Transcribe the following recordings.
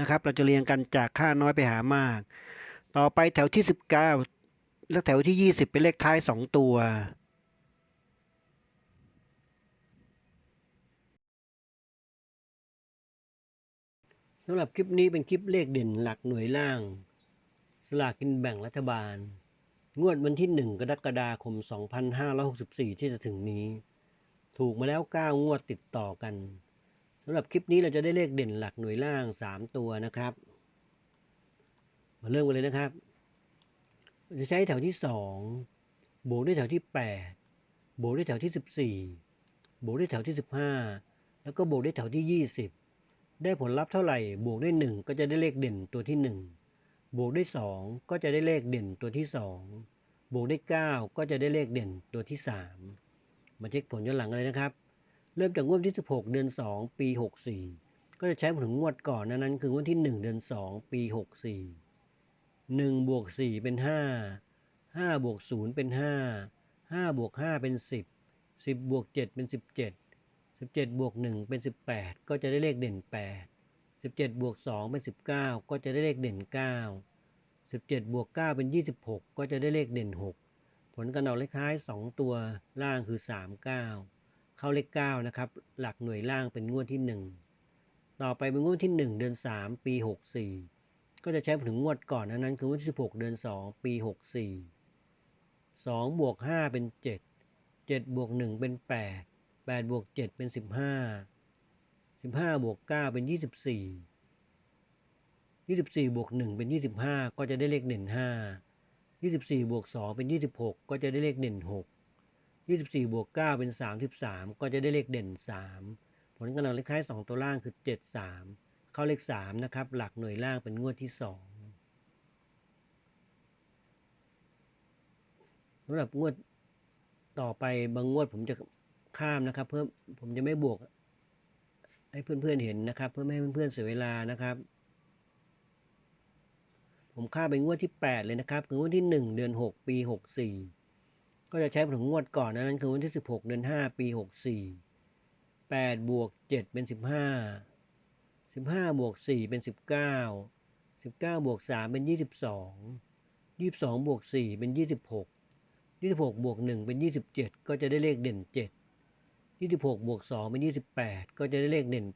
นะครับ เราจะเรียงกันจากค่าน้อยไปหามาก ต่อไปแถวที่ 19 และแถวที่ 20 เป็นเลขท้าย 2 ตัว สำหรับคลิปนี้เป็นคลิปเลขเด่นหลักหน่วยล่าง สลากกินแบ่งรัฐบาล งวดวันที่ 1 กรกฎาคม 2564 ที่จะถึงนี้ ถูกมาแล้ว 9 งวดติดต่อกัน สำหรับคลิปนี้เราจะได้เลขเด่นหลักหน่วยล่าง 3 ตัวนะครับ มาเริ่มกันเลยนะครับ จะใช้แถวที่ 2 บวกด้วยแถวที่ 8 บวกด้วยแถวที่ 14 บวกด้วยแถวที่ 15 แล้วก็บวกด้วยแถวที่ 20 ได้ผลลัพธ์เท่าไหร่ บวกด้วย 1 ก็จะได้เลขเด่นตัวที่ 1 บวกด้วย 2 ก็จะได้เลขเด่นตัวที่ 2 บวกด้วย 9 ก็จะได้เลขเด่นตัวที่ 3 มาเช็คผลย้อนหลังกันเลยนะครับ เริ่มจากงวดที่ 16 เดือน 2 ปี 64 ก็จะใช้ผลถึงงวดก่อนนั้นนั้น คืองวดที่ 1 เดือน 2 ปี 64 1บวก4เป็น 5 5บวก0เป็น 5 5บวก5เป็น 10 10บวก7เป็น 17 17บวก1เป็น 18 ก็จะได้เลขเด่น 8 17บวก2เป็น 19 ก็จะได้เลขเด่น 9 17บวก9เป็น 26 ก็จะได้เลขเด่น 6 ผลการออกเลขท้าย 2 ตัวล่างคือ 3 9 เข้าเลข9นะครับ หลักหน่วยล่างเป็นงวดที่ 1 ต่อไปเป็นงวดที่ 1 เดือน 3 ปี 64 ก็จะใช้ถึงงวดก่อนนั้นนั้น คืองวดที่16 เดือน 2 ปี 64 2บวก5เป็น 7 7บวก1เป็น 8 8บวก7เป็น 15 15บวก9เป็น 24 24บวก1เป็น 25 ก็จะได้เลขเด่น5 24บวก2เป็น 26 ก็จะได้เลขเด่น6 24 บวก 9 เป็น 33 ก็จะได้เลขเด่น 3 ผลกำลังเลขท้าย 2 ตัวล่างคือ 7 3 เข้าเลข 3 นะครับ หลักหน่วยล่างเป็นงวดที่ 2สำหรับงวดต่อไปบางงวดผมจะข้ามนะครับ เพื่อผมจะไม่บวก ให้เพื่อนๆเห็นนะครับ เพื่อไม่ให้เพื่อนๆเสียเวลานะครับผมข้ามไปงวดที่ 8 เลยนะครับ คืองวดที่ 1 เดือน 6 ปี 64 ก็จะใช้ถึงงวดก่อนนะนั้นคือวันที่ 16 เดือน 5 ปี 64 8 บวก 7 เป็น 15 15 บวก 4 เป็น 19 19 บวก 3 เป็น 22 22 บวก 4 เป็น 26 26 บวก 1 เป็น 27 ก็จะได้เลขเด่น 7 26 บวก 2 เป็น 28 ก็จะได้เลขเด่น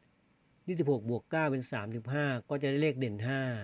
8 26 บวก 9 เป็น 35 ก็จะได้เลขเด่น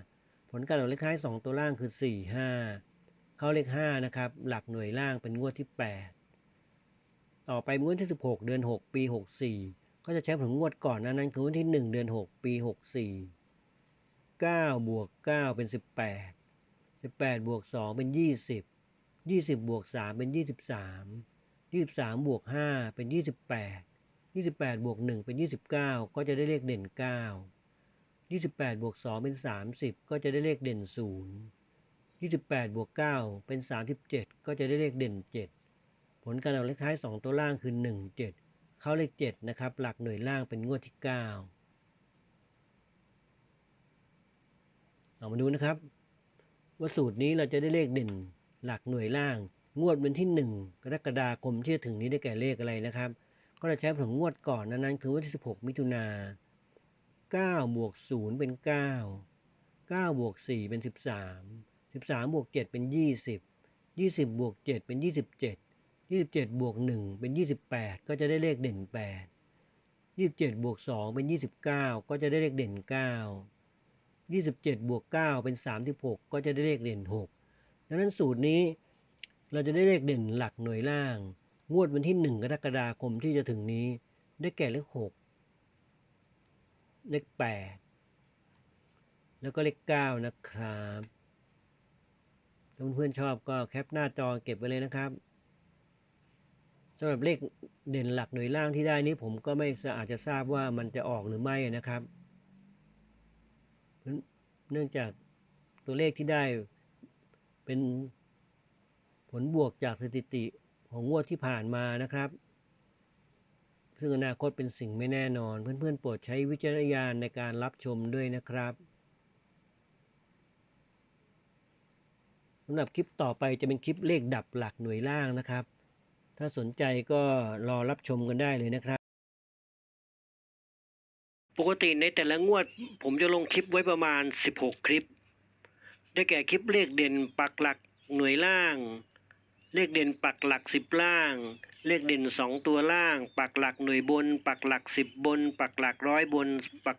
5 ผลการออกเลขท้าย 2 ตัวล่างคือ 4 5 เข้าเลข5นะครับ หลักหน่วยล่างเป็นงวดที่ 8 ต่อไปงวดที่ 16 เดือน 6 ปี 64 ก็จะใช้ผลงวดก่อนนั้นนั้นคือวันที่ 1 เดือน 6 ปี 64 9 บวก 9 เป็น 18 18 บวก 2 เป็น 20 20 บวก 3 เป็น 23 23 บวก 5 เป็น 28 28 บวก 1 เป็น 29 ก็จะได้เลขเด่น 9 28 บวก 2 เป็น 30 ก็จะได้เลขเด่น 0 28 บวก 9 เป็น 37 ก็จะได้เลขเด่น 7 ผลการออกเลขท้าย 2 ตัวล่างคือ 1 7 เข้าเลขเจ็ดนะครับ หลักหน่วยล่างเป็นงวดที่เก้าเอามาดูนะครับว่าสูตรนี้เราจะได้เลขเด่นหลักหน่วยล่าง งวดวันที่หนึ่งกรกฎาคมที่จะถึงนี้ได้แก่เลขอะไรนะครับ ก็จะใช้ผลงวดก่อนนั้นนั้นคือวันที่ 16 มิถุนา9บวก0เป็น 9 9บวก4เป็น 13 13บวก7เป็น 20 20บวก7เป็น 27 27บวก1เป็น 28 ก็จะได้เลขเด่น 8 27บวก2เป็น 29 ก็จะได้เลขเด่น 9 27บวก9เป็น 36 ก็จะได้เลขเด่น 6 ดังนั้นสูตรนี้เราจะได้เลขเด่นหลักหน่วยล่าง งวดวันที่ 1 กรกฎาคมที่จะถึงนี้ ได้แก่เลข 6 เลข 8 แล้วก็เลข 9 นะครับ ถ้าเพื่อนๆชอบก็แคปหน้าจอเก็บไว้เลยนะครับสำหรับเลขเด่นหลักหน่วยล่างที่ได้นี้ผมก็ไม่อาจจะทราบว่ามันจะออกหรือไม่นะครับ เนื่องจากตัวเลขที่ได้เป็นผลบวกจากสถิติของงวดที่ผ่านมานะครับ ซึ่งอนาคตเป็นสิ่งไม่แน่นอน เพื่อนๆโปรดใช้วิจารณญาณในการรับชมด้วยนะครับ สำหรับคลิปต่อไปจะเป็นคลิปเลขดับหลักหน่วยล่างนะครับ ถ้าสนใจก็รอรับชมกันได้เลยนะครับ ปกติในแต่ละงวด ผมจะลงคลิปไว้ประมาณ 16 คลิป ได้แก่คลิปเลขเด่นปักหลักหน่วยล่าง เลขเด่นปักหลักสิบล่าง เลขเด่นสองตัวล่าง ปักหลักหน่วยบน ปักหลักสิบบน ปักหลักร้อยบนปัก